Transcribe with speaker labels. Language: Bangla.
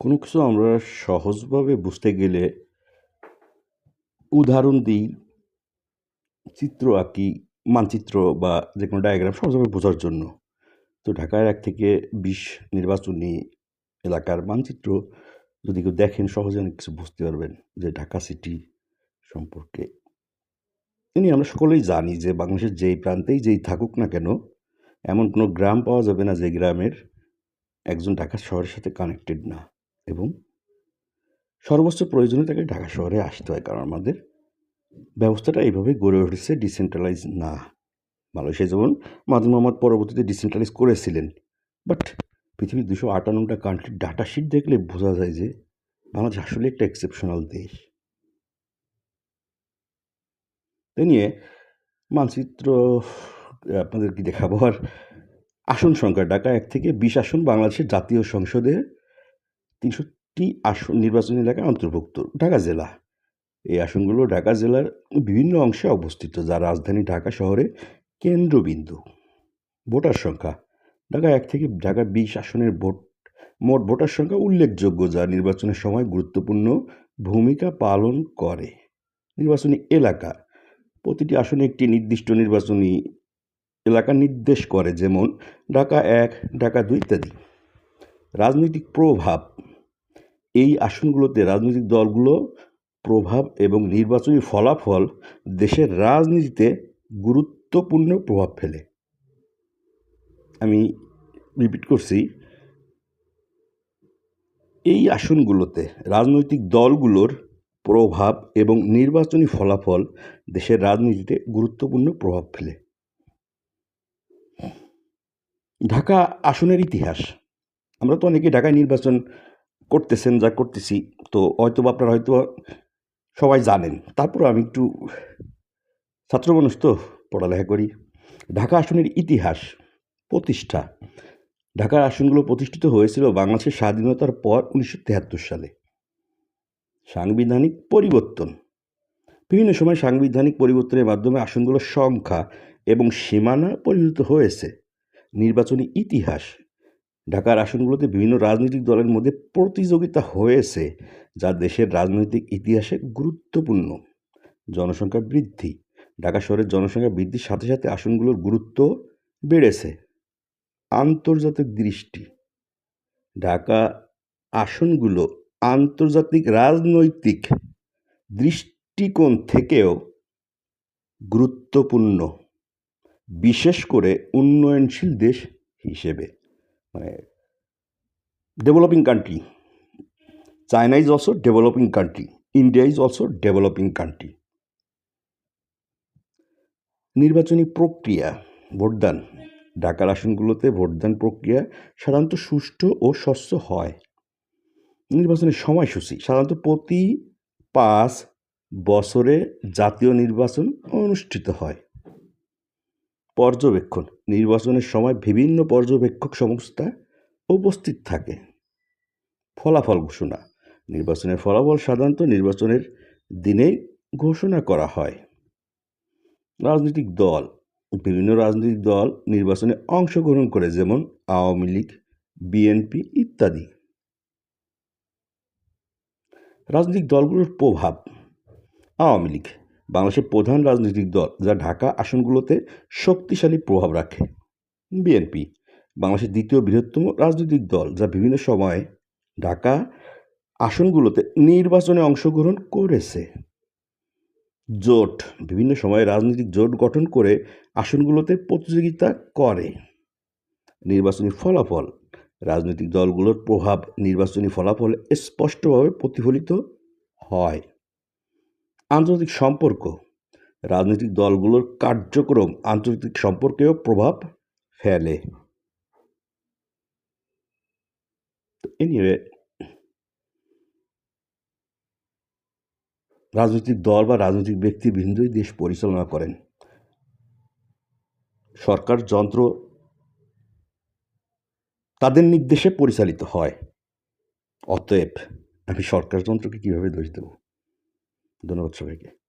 Speaker 1: কোনো কিছু আমরা সহজভাবে বুঝতে গেলে উদাহরণ দিই, চিত্র আঁকি, মানচিত্র বা যে কোনো ডায়াগ্রাম সহজভাবে বোঝার জন্য। তো ঢাকার এক থেকে বিশ নির্বাচনী এলাকার মানচিত্র যদি কেউ দেখেন, সহজে অনেক কিছু বুঝতে পারবেন যে ঢাকা সিটি সম্পর্কে। এমনি আমরা সকলেই জানি যে বাংলাদেশের যেই প্রান্তেই যেই থাকুক না কেন, এমন কোনো গ্রাম পাওয়া যাবে না যে গ্রামের একজন ঢাকা শহরের সাথে কানেক্টেড না। এবং সর্বোচ্চ প্রয়োজনে তাকে ঢাকা শহরে আসতে হয়, কারণ আমাদের ব্যবস্থাটা এইভাবে গড়ে উঠেছে ডিসেন্ট্রালাইজ না। মালয়েশিয়া যেমন মাদুর মোহাম্মদ পরবর্তীতে ডিসেন্ট্রালাইজ করেছিলেন বাট পৃথিবীর দুশো আটান্নটা কান্ট্রির ডাটা শিট দেখলে বোঝা যায় যে বাংলাদেশ আসলে একটা এক্সেপশনাল দেশ। এ নিয়ে মানচিত্র আপনাদের কি দেখাবো? আর আসন সংখ্যা, ঢাকা এক থেকে বিশ আসন বাংলাদেশের জাতীয় সংসদের তিনশোটি আসন নির্বাচনী এলাকায় অন্তর্ভুক্ত, ঢাকা জেলা। এই আসনগুলো ঢাকা জেলার বিভিন্ন অংশে অবস্থিত, যা রাজধানী ঢাকা শহরে কেন্দ্রবিন্দু। ভোটার সংখ্যা, ঢাকা এক থেকে ঢাকা বিশ আসনের ভোট, মোট ভোটার সংখ্যা উল্লেখযোগ্য, যা নির্বাচনের সময় গুরুত্বপূর্ণ ভূমিকা পালন করে। নির্বাচনী এলাকা, প্রতিটি আসনে একটি নির্দিষ্ট নির্বাচনী এলাকা নির্দেশ করে, যেমন ঢাকা এক, ঢাকা দুই ইত্যাদি। রাজনৈতিক প্রভাব, এই আসনগুলোতে রাজনৈতিক দলগুলো প্রভাব এবং নির্বাচনী ফলাফল দেশের রাজনীতিতে গুরুত্বপূর্ণ প্রভাব ফেলে। আমি রিপিট করছি, এই আসনগুলোতে রাজনৈতিক দলগুলোর প্রভাব এবং নির্বাচনী ফলাফল দেশের রাজনীতিতে গুরুত্বপূর্ণ প্রভাব ফেলে। ঢাকা আসনের ইতিহাস। আমরা তো অনেকে ঢাকায় নির্বাচন করতেছেন, যা করতেছি, তো হয়তো আপনারা হয়তো সবাই জানেন। তারপর আমি একটু ছাত্র মানুষ তো পড়ালেখা করি। ঢাকা আসনের ইতিহাস, প্রতিষ্ঠা। ঢাকার আসনগুলো প্রতিষ্ঠিত হয়েছিল বাংলাদেশের স্বাধীনতার পর উনিশশো তেহাত্তর সালে। সাংবিধানিক পরিবর্তন। বিভিন্ন সময় সাংবিধানিক পরিবর্তনের মাধ্যমে আসনগুলোর সংখ্যা এবং সীমানা পরিণত হয়েছে। নির্বাচনী ইতিহাস ঢাকার আসনগুলোতে বিভিন্ন রাজনৈতিক দলের মধ্যে প্রতিযোগিতা হয়েছে, যা দেশের রাজনৈতিক ইতিহাসে গুরুত্বপূর্ণ। জনসংখ্যা বৃদ্ধি, ঢাকা শহরের জনসংখ্যা বৃদ্ধির সাথে সাথে আসনগুলোর গুরুত্ব বেড়েছে। আন্তর্জাতিক দৃষ্টি, ঢাকা আসনগুলো আন্তর্জাতিক রাজনৈতিক দৃষ্টিকোণ থেকেও গুরুত্বপূর্ণ, বিশেষ করে উন্নয়নশীল দেশ হিসেবে। মানে developing country China is also developing country India is also developing country নির্বাচনী প্রক্রিয়া, ভোটদান। ঢাকার আসনগুলোতে ভোটদান প্রক্রিয়া সাধারণত সুষ্ঠু ও স্বচ্ছ হয়। নির্বাচনের সময়সূচি, সাধারণত প্রতি পাঁচ বছরে জাতীয় নির্বাচন অনুষ্ঠিত হয়। পর্যবেক্ষণ। নির্বাচনের সময় বিভিন্ন পর্যবেক্ষক সংস্থা উপস্থিত থাকে। ফলাফল ঘোষণা। নির্বাচনের ফলাফল সাধারণত নির্বাচনের দিনেই ঘোষণা করা হয়। রাজনৈতিক দল। বিভিন্ন রাজনৈতিক দল নির্বাচনে অংশগ্রহণ করে, যেমন আওয়ামী লীগ, বিএনপি ইত্যাদি। রাজনৈতিক দলগুলোর প্রভাব। আওয়ামী লীগ বাংলাদেশের প্রধান রাজনৈতিক দল যা ঢাকা আসনগুলোতে শক্তিশালী প্রভাব রাখে। বিএনপি, বাংলাদেশের দ্বিতীয় বৃহত্তম রাজনৈতিক দল যা বিভিন্ন সময়ে ঢাকা আসনগুলোতে নির্বাচনে অংশগ্রহণ করেছে। জোট, বিভিন্ন সময়ে রাজনৈতিক জোট গঠন করে আসনগুলোতে প্রতিযোগিতা করে। নির্বাচনী ফলাফল, রাজনৈতিক দলগুলোর প্রভাব নির্বাচনী ফলাফল স্পষ্টভাবে প্রতিফলিত হয়। আন্তর্জাতিক সম্পর্ক। রাজনৈতিক দলগুলোর কার্যক্রম আন্তর্জাতিক সম্পর্কেও প্রভাব ফেলে। এনিওয়ে রাজনৈতিক দল বা রাজনৈতিক ব্যক্তি ব্যক্তিবৃন্দই দেশ পরিচালনা করেন। সরকার যন্ত্র তাদের নির্দেশে পরিচালিত হয়। অতএব আমি সরকার যন্ত্রকে কীভাবে দোষ দেব? धन्यवाद बच्चों के